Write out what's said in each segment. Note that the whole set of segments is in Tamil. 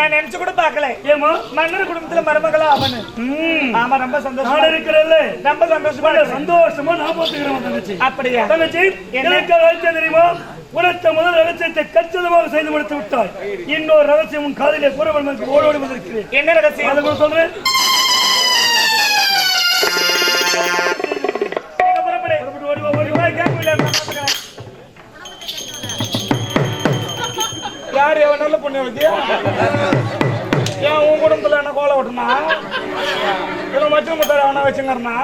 நான் நினைச்சு கூட பார்க்கல. ஏமா மன்னர் குடும்பத்துல மருமகளா அவனு. ஆமா ரொம்ப சந்தோஷமா நான் இருக்கிறல்ல ரொம்ப சந்தோஷமா. சந்தோஷமா நான் பாத்துக்கிறேன் தங்கச்சி. அப்படியா? தங்கச்சி? எனக்கு ரகசியம் தெரியுமா? உனத்த முதல் ரகசியத்தை கச்சிதமாக செய்து முடித்து விட்டாய். இன்னொரு ரகசியம் உன் காதிலே கூற வேண்டும் ஓடோடி வந்திருக்கிறேன் என்ன ரகசியம்? அதை சொல்றேன் ஓடி ஓடி. போய் கேட்கவில்லை, பண்ணி வச்சு ஏன் உன் குடும்பத்துல என்ன கோலை ஓட்டுனா? இல்ல மச்சு முத்தார அவனை வச்சுங்கறனா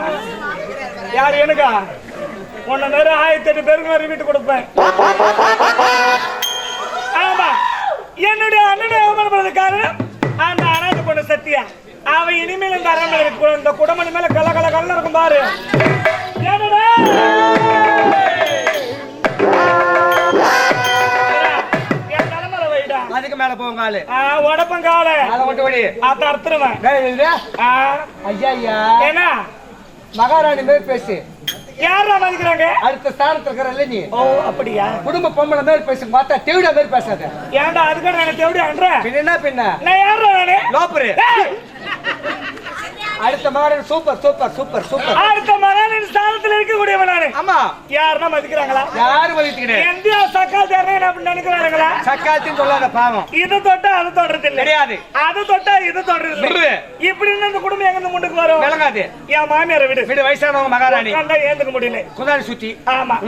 யார் எனக்கா? உன்ன நேரம் ஆயிரத்தி எட்டு பேருக்கு நான் வீட்டு கொடுப்பேன். ஆமா. என்னுடைய அண்ணனை அவமானப்படுறது காரணம் அந்த அனாதை பொண்ணு சத்தியா அவ இனிமேல் இந்த அரண்மனை இந்த குடமணி மேல கல கல கல்ல இருக்கும் பாரு. என்னடா? அதுக்கு மேல ஆளு ஆ, உடப்பங்கால அதை மட்டும் ஓடி அத அறுத்துருவேன். ஐயா ஐயா. என்ன மகாராணி மாதிரி பேசு. யாரா மதிக்கிறாங்க? அடுத்த ஸ்தானத்துல இருக்கிறல்ல நீ. ஓ அப்படியா? குடும்ப பொம்பளை மாதிரி பேசு. பார்த்தா தேவிடா மாதிரி பேசாத. ஏன்டா எப்படி அன்ற? பின்ன என்ன பின்ன? நான் யாரா நானு? லோப்பரு. அடுத்த மகாராணி சூப்பர் சூப்பர் சூப்பர் சூப்பர். அடுத்த மகானின் ஸ்தானத்துல இருக்கக்கூடியவன் நானு ஆமா. யாருன்னா மதிக்கிறாங்களா? யாரு வலித்துக்கிட்டே இந்தியா சக்கால் தேர்தல் என்ன அப்படி நினைக்கிறாங்களா சக்காத்தின்னு சொல்லாத பாவம். இது தொட்டா அது தொடர்றது இல்ல கிடையாது அது தொட்டா இது தொடர்றது. இப்படி இருந்தா குடும்பம் எங்க முன்னுக்கு வரும்? விளங்காது. என் மாமியாரை விடு. வீடு வயசானவங்க மகாராணி. உட்கார்ந்தா ஏந்துக்க முடியல. குதாரி சுத்தி. ஆமா.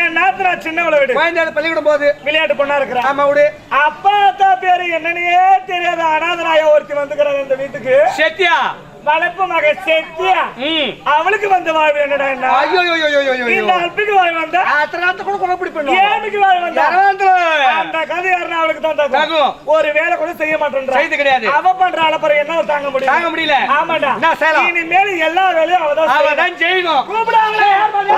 என் நாத்தனா சின்னவளை விடு. குழந்தை பள்ளிக்கூடம் போகுது விளையாட்டு பொண்ணா இருக்கிறா. ஆமா விடு. அப்பா அத்தா பேரு என்னன்னே தெரியாத. அனாதனாய ஒருத்தி வந்துக்கிறாங்க இந்த வீட்டுக்கு. செத்தியா? வளர்ப்பு மக செத்தியா? ம். அவளுக்கு வந்து வாழ்வு என்னடா என்ன? ஐயோ இந்த அல்பிக்கு வாழ் வந்தா? அத்தனை கூட குழப்படி பண்ணுவோம் ஏனுக்கு வாழ் வந்தா? அந்த கதை யாருன்னா அவளுக்கு தான் தாக்கும். ஒரு வேலை கூட செய்ய மாட்டேன்றா. செய்து கிடையாது. அவ பண்ற அலப்பறம் என்ன தாங்க முடியும்? தாங்க முடியல. ஆமாடா. என்ன செய்யலாம்? இனிமேல் எல்லா வேலையும் அவதான் செய்யணும். அவதான் செய்யணும். கூப்பிடாங்களே? எப்படி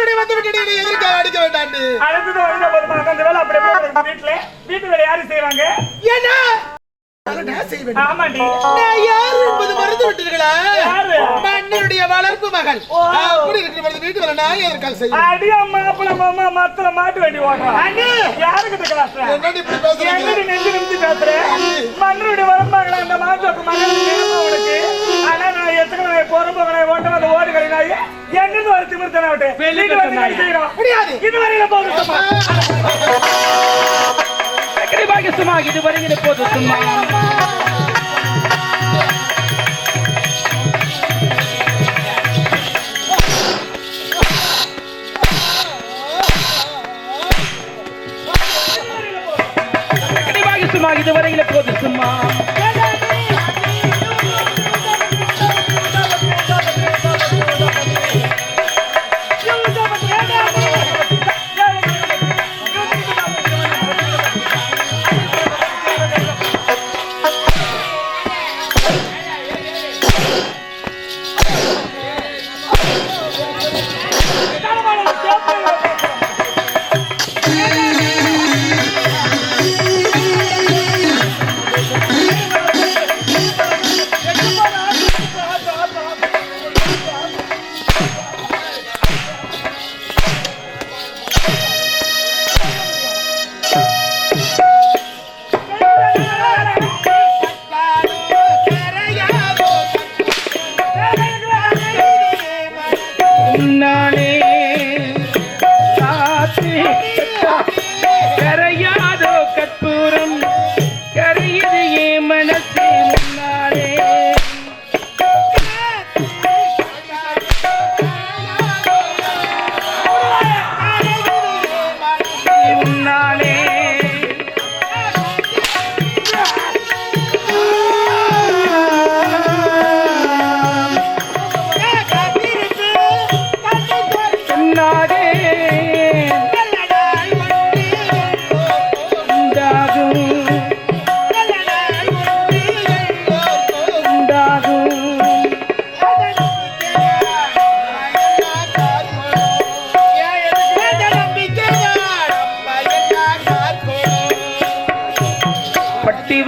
அடித்தவருடைய வந்து விட்டு நீ எதற்காக அடிக்க வேண்டாண்டு அடுத்தது வந்து வீட்டுல வீட்டு வேலை யாரு செய்வாங்க? ஏன்னா ஆமாண்டி. நான் யார் என்பது மறந்து விட்டீர்களா? யாரு? மன்னருடைய வளர்ப்பு மகள். அப்படி இருக்கிற பொழுது வீட்டு வேலை நான் எதற்காக செய்ய அடி அம்மா அப்பள மாமா மத்தல மாட்டு வண்டி ஓடுறான் யாருக்கு கிளாஸ் என்னடி நெஞ்சு நிமித்தி பேசுற? மன்னருடைய வரம்பாங்களா அந்த மாட்டுக்கு மகன் தெரியுமா உனக்கு? ஆனா நான் எத்தனை நாய் பொறுப்புகளை ஓட்டம் அந்த ஓடு கழினாய் என்னது ஒரு திமிர்த்தன விட்டு வெளிய இது வந்து கட்டுனாய். என்ன செய்யணும் முடியாது இதுவரையில சும்மா கண்டிப்பாக சும்மா. இதுவரையில் இப்போது சும்மா சும்மா இதுவரையில் இப்போது சும்மா.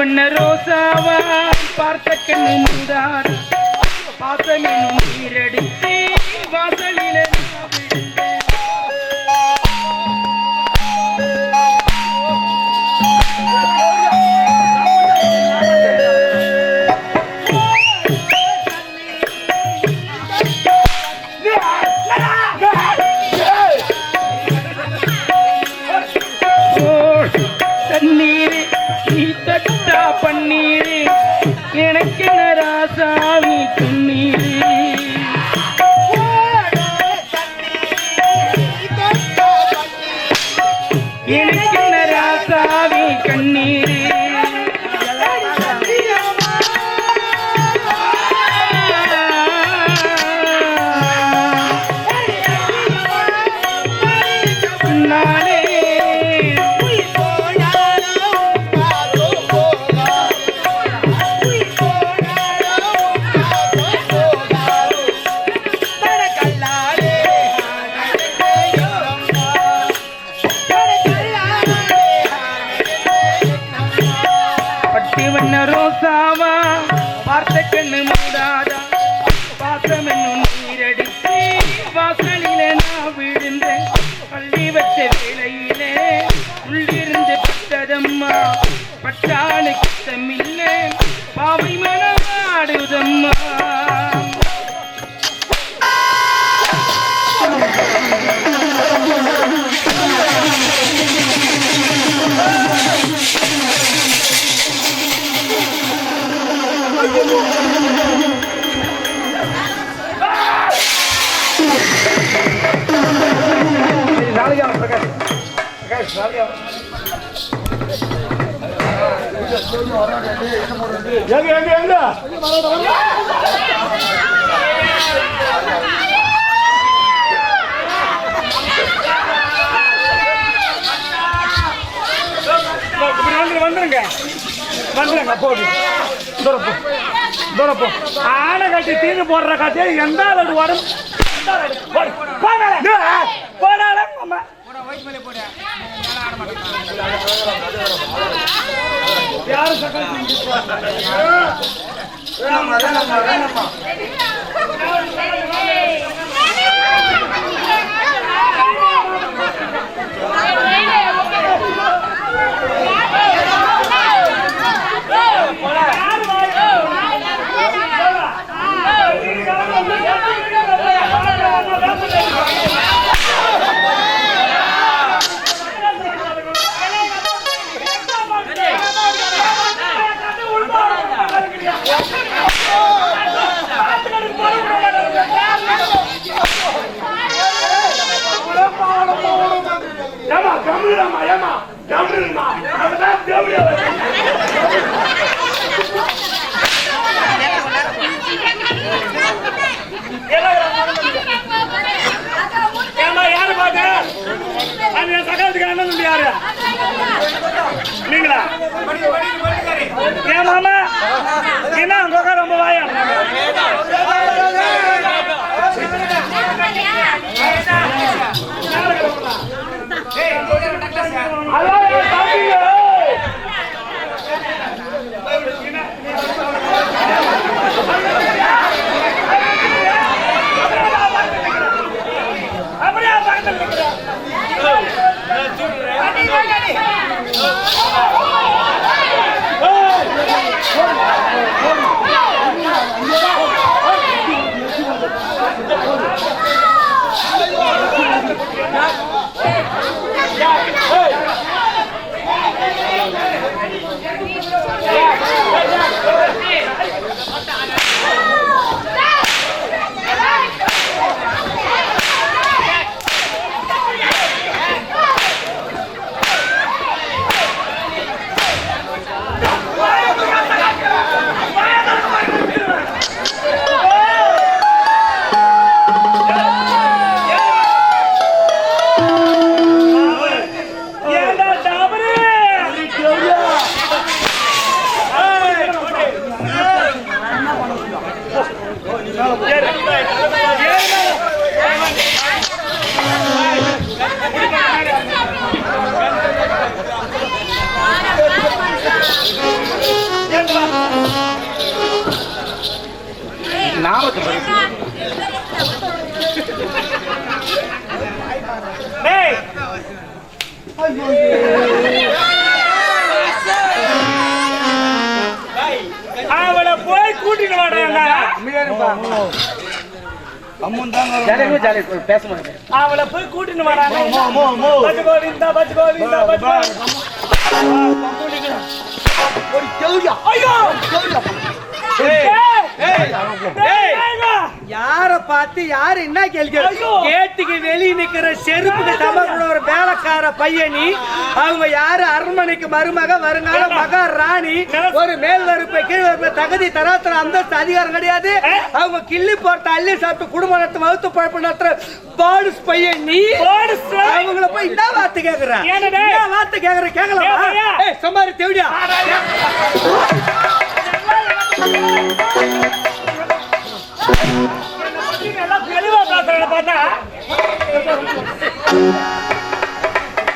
வண்ண ரோசாவா பார்த்த கண்ணு முந்தாது பாசமெனும் நீரெடுத்து வாசலிலே தண்ணீர் Thank you. எங்க எங்க எங்க வந்துருங்க வந்துருங்க போடு தூரம் போ தூரம் போ ஆனை கட்டி தீங்கு போடுற காட்டியே எந்த எந்த ஆளோட? போடு. போ மேல. I love it. அவளை போய் பச்ச கோவிந்தா பச்ச கோவிந்தா. ஐயோ! ஏய், ஏய், ஏய், ஏங்க. யார பார்த்து யாரு என்ன கேள்வி. கேட்டுக்கு வெளியே நிக்கிற செருப்புக்கு சமமான ஒரு வேலைக்கார பையனி அவங்க யாரு? அரண்மனைக்கு மருமக வருங்கால மகா ராணி. ஒரு மேல் வறுப்பை கீழ் வறுப்பை தகுதி தராத்திர அந்தஸ்து அதிகாரம் கிடையாது. அவங்க கிள்ளி போட்ட அள்ளி சாப்பிட்டு குடும்ப நடத்த வகுத்து பழப்பு நடத்துற பாடுஸ் பையன். நீ. அவங்கள போய் என்ன வார்த்தை கேக்குற? என்ன வார்த்தை கேக்குற? ஏய் சம்பாரி தேவடியா. பார்த்தா?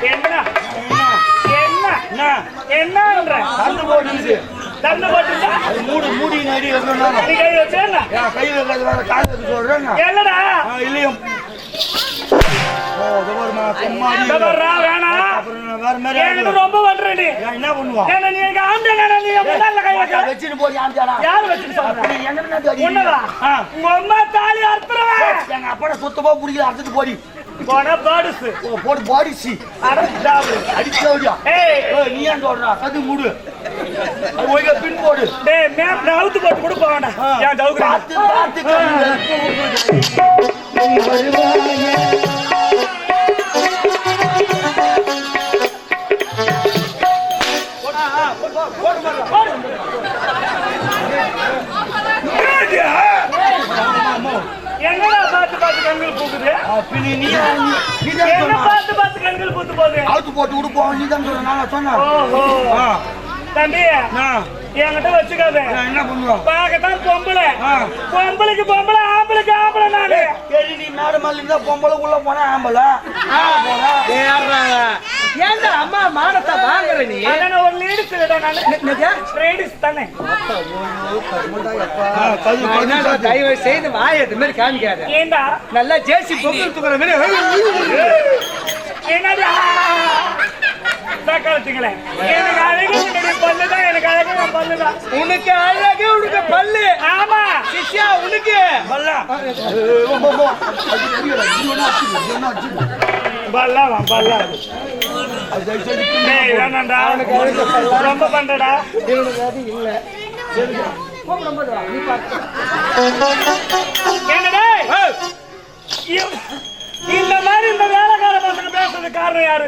என்ன? என்ன? என்னன்ற கண்டு போட்டுருச்சு. தந்து போட்டுச்சா மூடு மூடி கையில் சொல்றேன் என்னடா? ரொம்ப பண்ற நீ. நான் என்ன பண்ணுவான் ஏன்னா நீ எங்க ஆம்பளை நீ முன்னால கை வைக்க. வச்சுட்டு போய் ஆம்பியாடா யார் வச்சுட்டு சொல்ற? எங்க? உன்னதா? ஆ. உங்க அம்மா தாலி அறுத்துறவன் எங்க அப்பட சுத்தமா பிடிக்கல அறுத்துட்டு போடி. போன பாடுசு. ஓ, போட்டு பாடிச்சு. அடச்சாவு அடிச்சவடியா ஏய். நீ ஏன் சொல்றா? கது மூடு. அது ஒழுங்கா பின் போடு. டேய் மேப் நவுத்து போட்டு கூட வேண்டாம் ஏன் ஜவுக்குறேன் பார்த்து பார்த்து கம்முனு. என்னடா பார்த்து பார்த்து கண்கள் பூக்குது ஆ, நீ நீ- என்ன பார்த்து பார்த்து கண்கள் பூத்து போகுது அவுத்து போட்டு விடுப்போம் நீ தான் சொன்ன நான் சொன்னேன் ஓஹோ ஆ, தம்பி நான் என்கிட்ட வச்சுக்காத நான் என்ன பண்ணுவேன் பார்க்கத்தான் பொம்பளை ஆ. பொம்பளைக்கு பொம்பளை ஆம்பளைக்கு ஆம்பளை நானு சரி நீ மேடம் மாதிரி இருந்தா பொம்பளை உள்ள போனா ஆம்பளை ஏன்டா அம்மா மானத்தை வாங்குற நீ அண்ணா ஒரு லேடிஸ் இல்லடா நானு லேடிஸ் தானே கது என்னடா தயவு செய்து வாய் அது மாதிரி காமிக்காத ஏண்டா நல்லா ஜேசி பொங்கல் தூக்குற மாதிரி என்னடா எனக்கு அழகு பல்லுதான் எனக்கு அழகு பல்லுதான் உனக்கு அழகு உனக்கு பல்லு ஆமா சிஷ்யா உனக்கு பல்லா பல்லா ரொம்ப பண்றடா. இந்த மாதிரி இந்த பேசுறது காரணம் யாரு?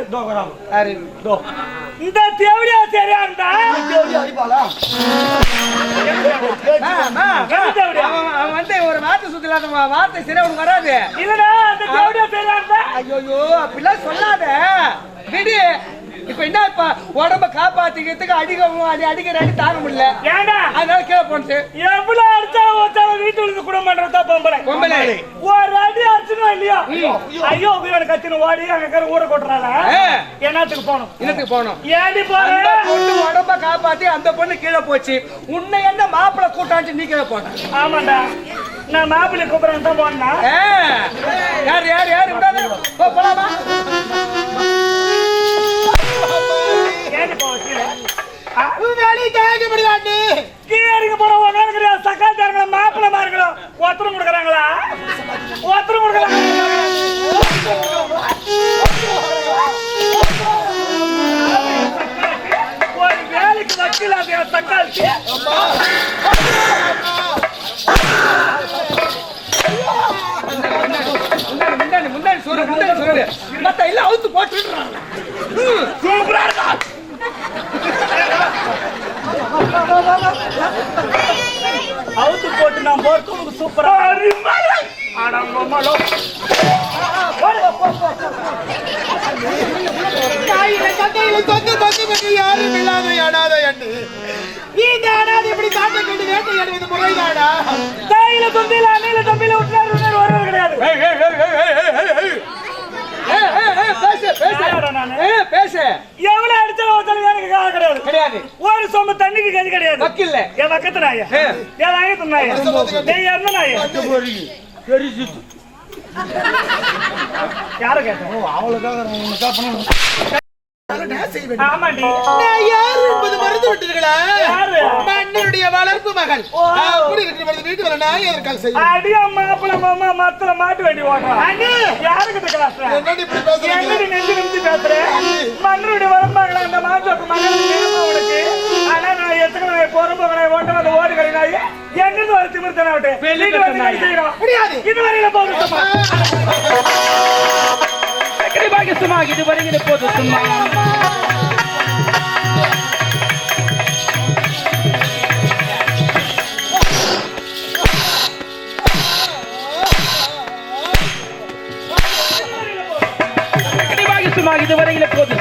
இந்த தேவடியா சரியா இருந்தா? எந்த தேவடியா? வந்து ஒரு வார்த்தை சுத்தலாத வார்த்தை சரியா உனக்கு வராது. இல்லடா அந்த தேவடியா சரியா இருந்தா? ஐயோ அப்படிலாம் சொல்லாத. விடு. இப்ப என்ன இப்ப உடம்ப காப்பாத்திக்கிறதுக்கு அடிக்கவும் அடி அடிக்கிற அடி தாங்க முடியல. ஏண்டா? அதனால கீழே போனது. எவ்வளவு அடிச்சா ஒருத்தவங்க வீட்டுக்கு குடும்பம் பண்றதா பொம்பளை? பொம்பளை. ஒரு அடி அடிச்சுனா இல்லையா? ஐயோ உயிரோட கத்தின ஓடி அங்க ஊரை கொட்டுறாங்க. என்னத்துக்கு போகணும்? இன்னத்துக்கு போனோம் ஏண்டி அந்த போற பொண்ணு உடம்ப காப்பாத்தி அந்த பொண்ணு கீழே போச்சு. உன்னை என்ன மாப்பிளை கூட்டாச்சு நீ கீழே போன? ஆமாண்டா. நான் மாப்பிள்ளை கூப்பிடுறேன் தான் போனா. யார் யார் யார்? விடாத போலாமா? ஏண்டி போவ கீழே ஆ? வேலை கேட்கப்படுதாண்டு கீழே இறங்க போற ஒரு நாள் கிடையாது சக்காச்சாரங்களா மாப்பிள்ளை மார்களோ ஒத்தரம் கொடுக்குறாங்களா? ஒத்தரம் கொடுக்குறாங்க ஒரு வேலைக்கு வக்கீல் அது தக்காளி முன்னாடி முன்னாடி சொல்லு முன்னாடி சொல்லு மத்த இல்ல அவுத்து போட்டுறாங்க சூப்பரா இருக்கா? அவுத்து போட்டு நான் போறது உனக்கு சூப்பரா யாரும் இல்லாத அனாத என்று இந்த அனாதை இப்படி காட்ட கண்டு வேட்டையாடுவது முறைதானா தாயில தொந்தில அண்ணையில தம்பியில விட்டுறாரு விட்டுறாரு வருவது கிடையாது பேசு பேசு. யாரோட நானு? ஏய், பேசு. எவ்வளவு அடிச்சாலும் ஒருத்தனுக்கு எனக்கு கிடையாது. ஒரு சொம்பு தண்ணிக்கு கதி கிடையாது. வக்கில்ல. என் பக்கத்து நாய. என் ஆயத்து நாய? நீ என்ன நாய. யார கேட்டோம் ஆமாண்டி நான் யார் என்பது மறந்து விட்டீர்களா? யாரு? மன்னருடைய வளர்ப்பு மகள். நான் குடியிருக்கிற பொழுது வீட்டு வர நான் எதற்காக செய்ய அடியா மாப்பிள மாமா மத்தல மாட்டு வண்டி ஓட்டுறான் யாருக்கிட்ட கிளாஸ் என்னடி இப்படி பேசுறீங்க? எங்கடி நெஞ்சு நிமிச்சு பேசுற? மன்னருடைய வரம்பாங்களா அந்த மாட்டுக்கு மகன் வேணுமா உனக்கு ஆனா நான் எத்தனை போறப்போங்க ஓட்டம் அந்த ஓடு கிடையாது எங்கிருந்து ஒரு திமிர்த்தன விட்டு வீட்டு வந்து கை செய்யறோம். முடியாது. இதுவரையில போதும். சும்மா சும்மா இது வரைக்கும் போது சும்மா. சும்மா இது வரையில போது.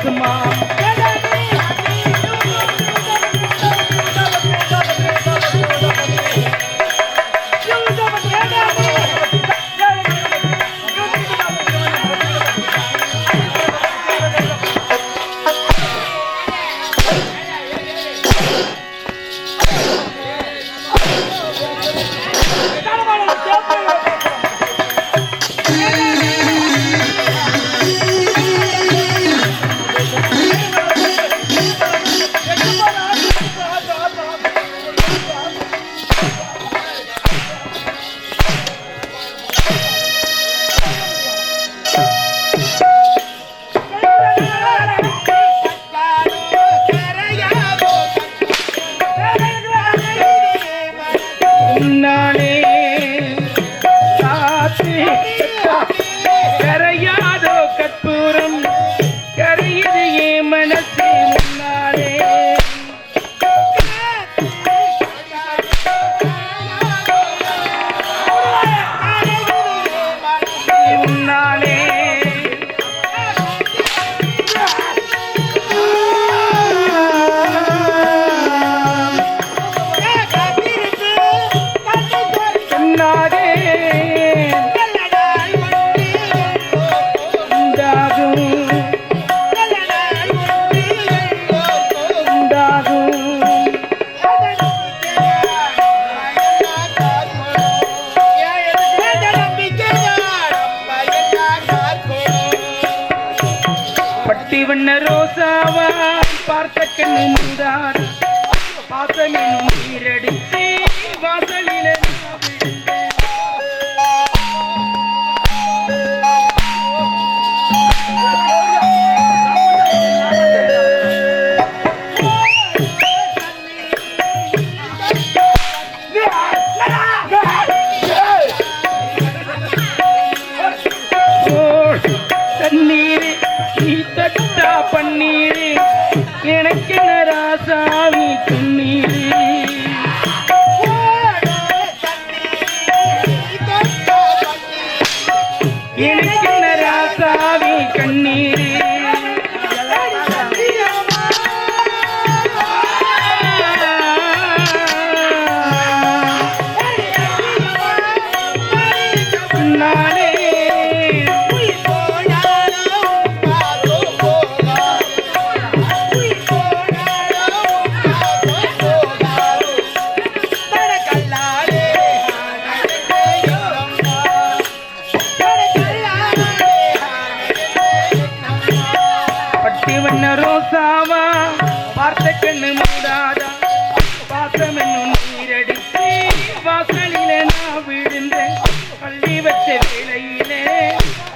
வாசலில நான் பள்ளி வச்ச வேளையிலே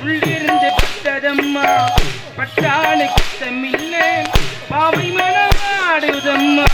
உள்ளிருந்து பட்டதம்மா பட்டாளு கிட்டமில்லை பாவை மனமாடுதம்மா.